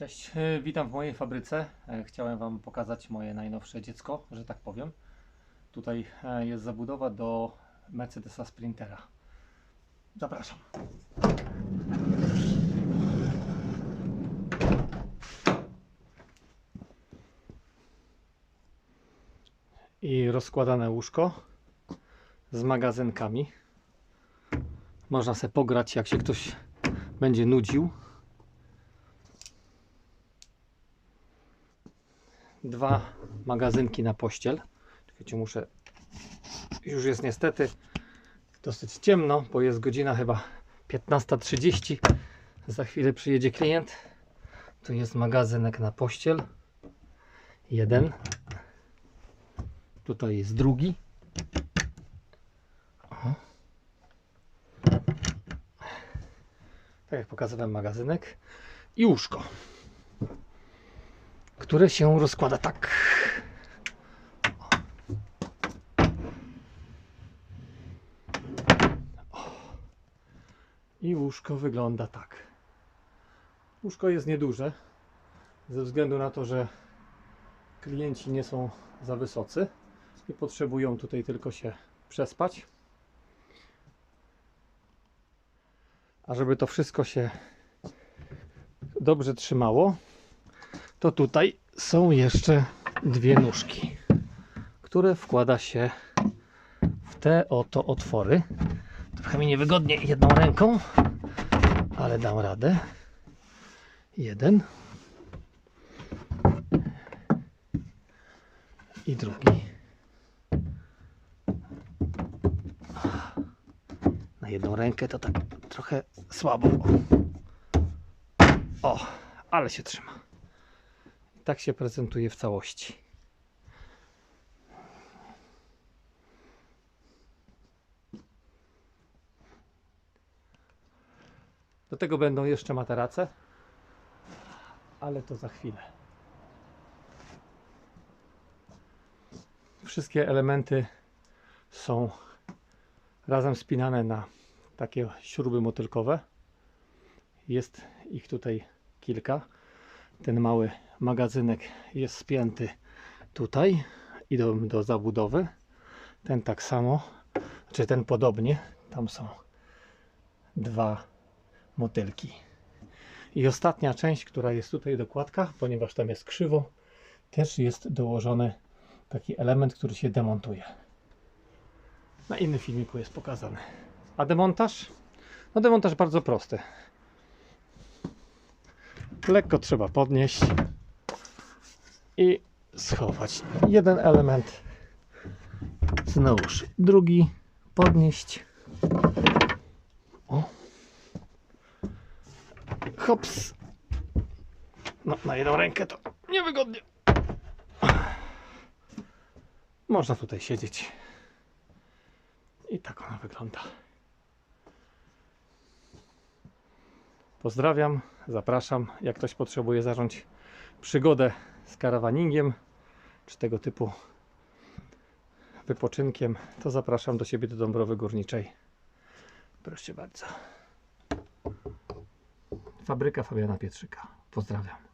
Cześć, e, witam w mojej fabryce. E, Chciałem Wam pokazać moje najnowsze dziecko, że tak powiem. Tutaj e, jest zabudowa do Mercedesa Sprintera. Zapraszam. I rozkładane łóżko z magazynkami. Można sobie pograć, jak się ktoś będzie nudził. Dwa magazynki na pościel. Czekajcie, muszę. Już jest niestety dosyć ciemno, bo jest godzina chyba 15.30. Za chwilę przyjedzie klient. Tu jest magazynek na pościel. Jeden. Tutaj jest drugi. O. Tak jak pokazywałem magazynek. I łóżko które się rozkłada tak. I łóżko wygląda tak. Łóżko jest nieduże, ze względu na to, że klienci nie są za wysocy i potrzebują tutaj tylko się przespać. A żeby to wszystko się dobrze trzymało, to tutaj są jeszcze dwie nóżki, które wkłada się w te oto otwory. Trochę mi niewygodnie jedną ręką, ale dam radę. Jeden. I drugi. Na jedną rękę to tak trochę słabo. O, ale się trzyma. Tak się prezentuje w całości. Do tego będą jeszcze materace, ale to za chwilę. Wszystkie elementy są razem spinane na takie śruby motylkowe. Jest ich tutaj kilka. Ten mały magazynek jest spięty tutaj i do, do zabudowy. Ten tak samo, czy ten podobnie. Tam są dwa motylki. I ostatnia część, która jest tutaj dokładka, ponieważ tam jest krzywo, też jest dołożony taki element, który się demontuje. Na innym filmiku jest pokazany. A demontaż? No demontaż bardzo prosty. Lekko trzeba podnieść i schować jeden element. Znowuż. Drugi podnieść. O. Hops. No na jedną rękę to niewygodnie. Można tutaj siedzieć. I tak ona wygląda. Pozdrawiam zapraszam. Jak ktoś potrzebuje zacząć przygodę z karawaningiem czy tego typu wypoczynkiem, to zapraszam do siebie do Dąbrowy Górniczej. Proszę bardzo. Fabryka Fabiana Pietrzyka. Pozdrawiam.